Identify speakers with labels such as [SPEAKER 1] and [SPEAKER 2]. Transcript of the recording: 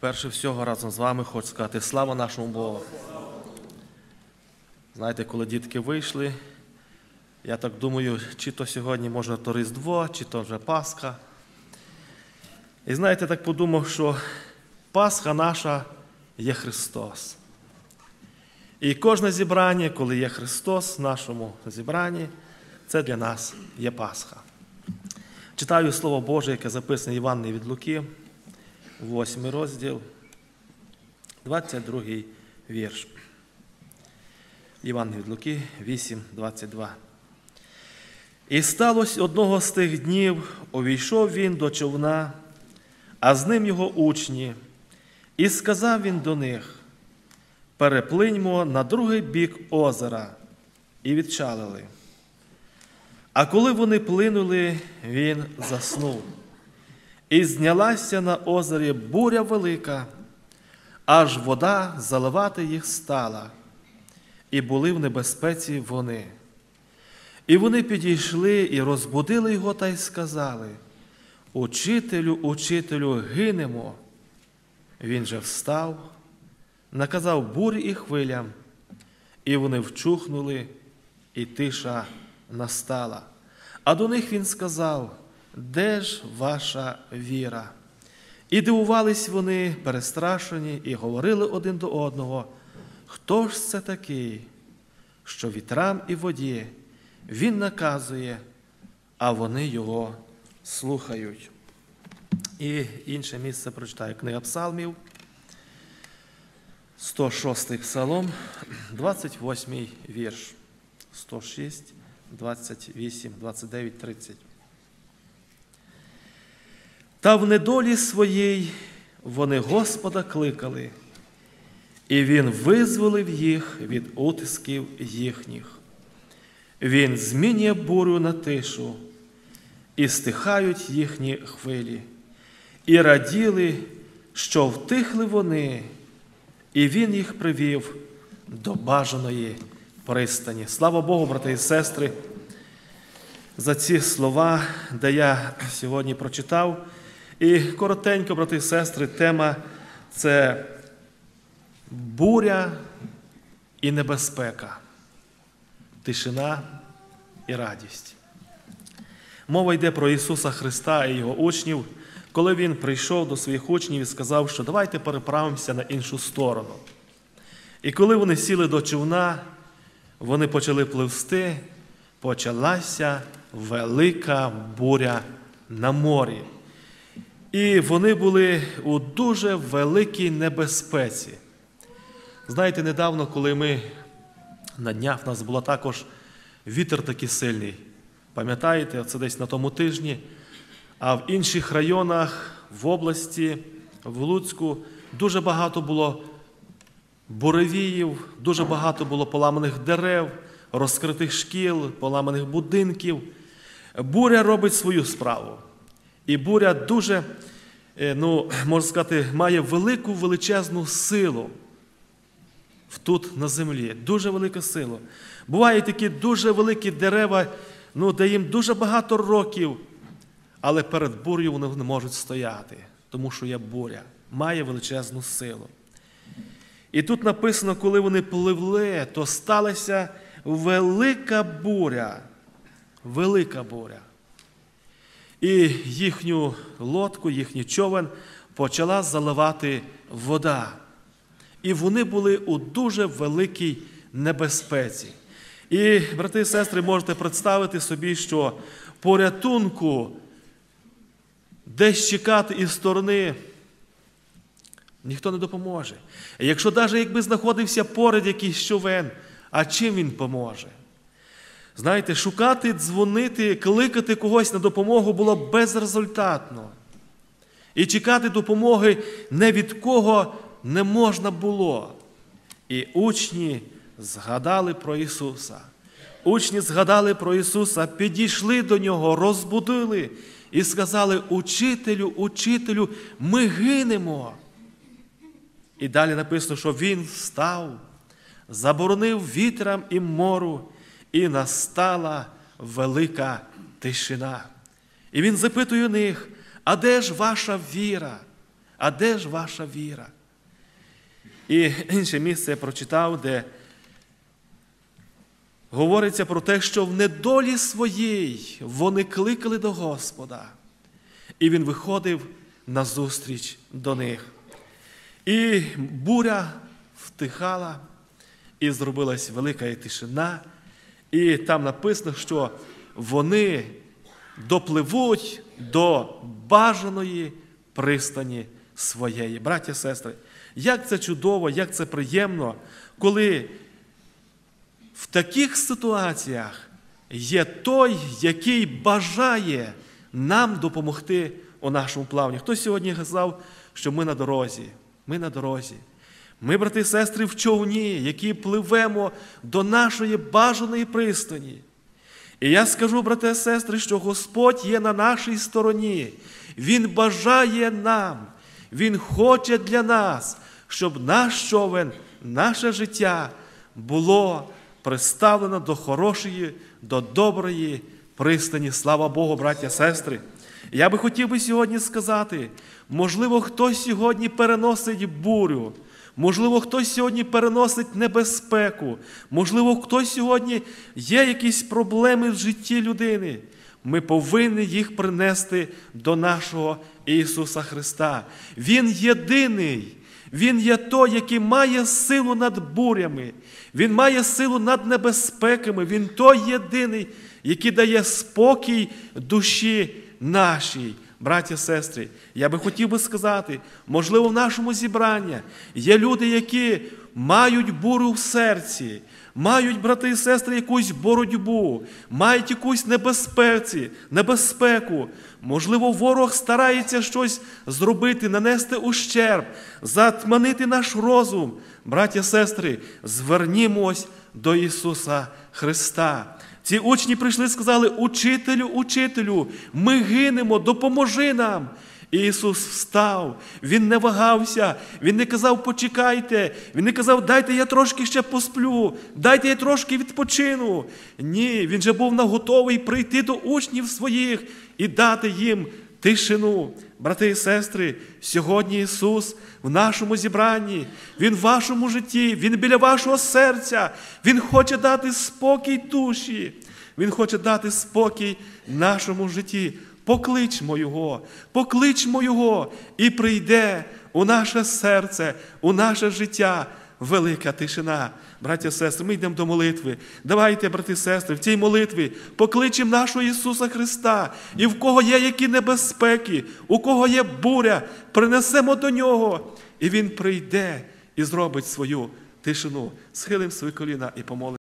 [SPEAKER 1] Перше всього разом з вами хочу сказати слава нашому Богу. Знаєте, коли дітки вийшли, я так думаю, чи то сьогодні, може, то Різдво, чи то вже Пасха. І знаєте, так подумав, що Пасха наша є Христос. І кожне зібрання, коли є Христос в нашому зібранні, це для нас є Пасха. Читаю Слово Боже, яке записане Іванне від Луки, 8 розділ, 22 вірш. Іван від Луки 8, 22. І сталося одного з тих днів, увійшов він до човна, а з ним його учні, і сказав він до них: переплиньмо на другий бік озера, і відчалили. А коли вони плинули, він заснув. І знялася на озері буря велика, аж вода заливати їх стала, і були в небезпеці вони. І вони підійшли і розбудили його та й сказали: Учителю, учителю, гинемо. Він же встав, наказав бурі і хвилям, і вони вчухнули, і тиша настала. А до них він сказав, де ж ваша віра? І дивувались вони, перестрашені, і говорили один до одного, хто ж це такий, що вітрам і воді він наказує, а вони його слухають. І інше місце прочитаю книга Псалмів, 106 псалом, 28 вірш, 106, 28, 29, 30. Та в недолі своїй вони Господа кликали, і Він визволив їх від утисків їхніх. Він змінює бурю на тишу, і стихають їхні хвилі, і раділи, що втихли вони, і Він їх привів до бажаної пристані. Слава Богу, брати і сестри, за ці слова, де я сьогодні прочитав. І коротенько, брати і сестри, тема це буря і небезпека, тишина і радість. Мова йде про Ісуса Христа і Його учнів, коли Він прийшов до своїх учнів і сказав, що давайте переправимося на іншу сторону. І коли вони сіли до човна, вони почали пливсти, почалася велика буря на морі. І вони були у дуже великій небезпеці. Знаєте, недавно, коли ми на днях в нас була також вітер такий сильний. Пам'ятаєте, це десь на тому тижні, а в інших районах в області, в Луцьку, дуже багато було буревіїв, дуже багато було поламаних дерев, розкритих шкіл, поламаних будинків. Буря робить свою справу. І буря дуже, ну, можна сказати, має велику величезну силу тут на землі. Дуже велика сила. Бувають такі дуже великі дерева, ну, де їм дуже багато років, але перед бурею вони не можуть стояти, тому що є буря, має величезну силу. І тут написано, коли вони пливли, то сталася велика буря. Велика буря. І їхню лодку, їхній човен почала заливати вода. І вони були у дуже великій небезпеці. І, брати і сестри, можете представити собі, що порятунку десь чекати із сторони ніхто не допоможе. Якщо навіть якби знаходився поряд якийсь човен, а чим він поможе? Знаєте, шукати, дзвонити, кликати когось на допомогу було безрезультатно. І чекати допомоги не від кого не можна було. І учні згадали про Ісуса. Учні згадали про Ісуса, підійшли до Нього, розбудили і сказали: Учителю, учителю, ми гинемо. І далі написано, що Він встав, заборонив вітрам і мору, і настала велика тишина. І він запитує у них, а де ж ваша віра? А де ж ваша віра? І інше місце я прочитав, де говориться про те, що в недолі своїй вони кликали до Господа, і Він виходив назустріч до них. І буря втихала, і зробилась велика тишина, і там написано, що вони допливуть до бажаної пристані своєї. Браття, сестри, як це чудово, як це приємно, коли в таких ситуаціях є той, який бажає нам допомогти у нашому плавні. Хто сьогодні казав, що ми на дорозі? Ми на дорозі. Ми, брати і сестри, в човні, які пливемо до нашої бажаної пристані. І я скажу, брате і сестри, що Господь є на нашій стороні. Він бажає нам, Він хоче для нас, щоб наш човен, наше життя було представлено до хорошої, до доброї пристані. Слава Богу, браття сестри. Я би хотів би сьогодні сказати, можливо, хтось сьогодні переносить бурю. Можливо, хтось сьогодні переносить небезпеку, можливо, хтось сьогодні є якісь проблеми в житті людини. Ми повинні їх принести до нашого Ісуса Христа. Він єдиний, Він є той, який має силу над бурями, Він має силу над небезпеками, Він той єдиний, який дає спокій душі нашій. Браття, сестри, я би хотів би сказати, можливо, в нашому зібранні є люди, які мають бурю в серці, мають, брати і сестри, якусь боротьбу, мають якусь небезпеці, небезпеку. Можливо, ворог старається щось зробити, нанести ущерб, затманити наш розум. Браття, сестри, звернімось до Ісуса Христа. Ці учні прийшли і сказали: Учителю, учителю, ми гинемо, допоможи нам. Ісус встав, Він не вагався, Він не казав, почекайте, Він не казав, дайте я трошки ще посплю, дайте я трошки відпочину. Ні, Він же був наготовий прийти до учнів своїх і дати їм тишину. Брати і сестри, сьогодні Ісус в нашому зібранні, Він в вашому житті, Він біля вашого серця, Він хоче дати спокій душі, Він хоче дати спокій нашому житті. Покличмо Його, покличмо Його, і прийде у наше серце, у наше життя велика тишина. Браття сестри, ми йдемо до молитви. Давайте, брати і сестри, в цій молитві покличемо нашого Ісуса Христа, і в кого є які небезпеки, у кого є буря, принесемо до Нього, і Він прийде і зробить свою тишину. Схилимо свої коліна і помолимо.